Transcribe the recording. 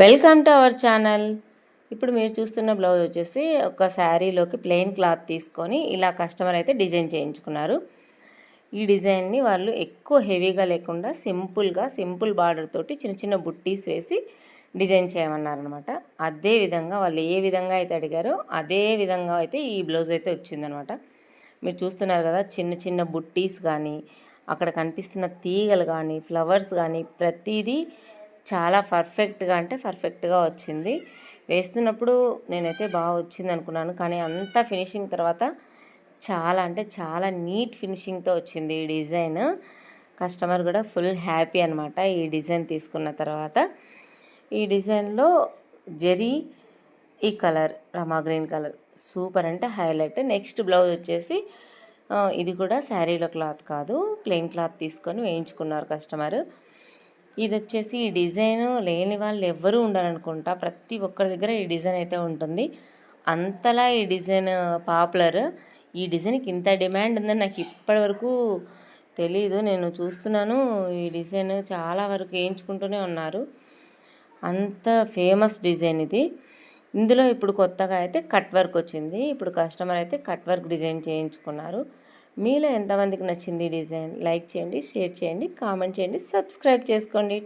Welcome to our channel ఇప్పుడు మీరు చూస్తున్న బ్లౌజ్ వచ్చేసి ఒక శారీలోకి ప్లెయిన్ క్లాత్ తీసుకొని ఇలా కస్టమర్ అయితే డిజైన్ చేయించుకున్నారు. ఈ డిజైన్ని వాళ్ళు ఎక్కువ హెవీగా లేకుండా సింపుల్గా సింపుల్ బార్డర్ తోటి చిన్న చిన్న బుట్టీస్ వేసి డిజైన్ చేయమన్నారనమాట అదే విధంగా వాళ్ళు ఏ విధంగా అయితే అడిగారో అదే విధంగా అయితే ఈ బ్లౌజ్ అయితే వచ్చిందనమాట మీరు చూస్తున్నారు కదా చిన్న చిన్న బుట్టీస్ కానీ అక్కడ కనిపిస్తున్న తీగలు కానీ ఫ్లవర్స్ కానీ ప్రతిదీ చాలా పర్ఫెక్ట్గా అంటే పర్ఫెక్ట్గా వచ్చింది. వేస్తున్నప్పుడు నేనైతే బాగా వచ్చింది అనుకున్నాను. కానీ అంతా ఫినిషింగ్ తర్వాత చాలా అంటే చాలా నీట్ ఫినిషింగ్తో వచ్చింది ఈ డిజైన్. కస్టమర్ కూడా ఫుల్ హ్యాపీ అనమాట ఈ డిజైన్ తీసుకున్న తర్వాత. ఈ డిజైన్లో జెరీ ఈ కలర్ రమా గ్రీన్ కలర్ సూపర్ అంటే హైలైట్. నెక్స్ట్ బ్లౌజ్ వచ్చేసి ఇది కూడా శారీలో క్లాత్ కాదు. ప్లెయిన్ క్లాత్ తీసుకొని వేయించుకున్నారు కస్టమర్. ఇది వచ్చేసి ఈ డిజైన్ లేని వాళ్ళు ఎవ్వరూ ఉండాలనుకుంటా. ప్రతి ఒక్కరి దగ్గర ఈ డిజైన్ అయితే ఉంటుంది. అంతలా ఈ డిజైన్ పాపులర్. ఈ డిజైన్కి ఇంత డిమాండ్ ఉందని నాకు ఇప్పటివరకు తెలీదు. నేను చూస్తున్నాను. ఈ డిజైన్ చాలా వరకు వేయించుకుంటూనే ఉన్నారు. అంత ఫేమస్ డిజైన్ ఇది. ఇందులో ఇప్పుడు కొత్తగా అయితే కట్ వర్క్ వచ్చింది. ఇప్పుడు కస్టమర్ అయితే కట్ వర్క్ డిజైన్ చేయించుకున్నారు. మీలో ఎంతమందికి నచ్చింది డిజైన్? లైక్ చేయండి షేర్ చేయండి కామెంట్ చేయండి సబ్స్క్రైబ్ చేసుకోండి.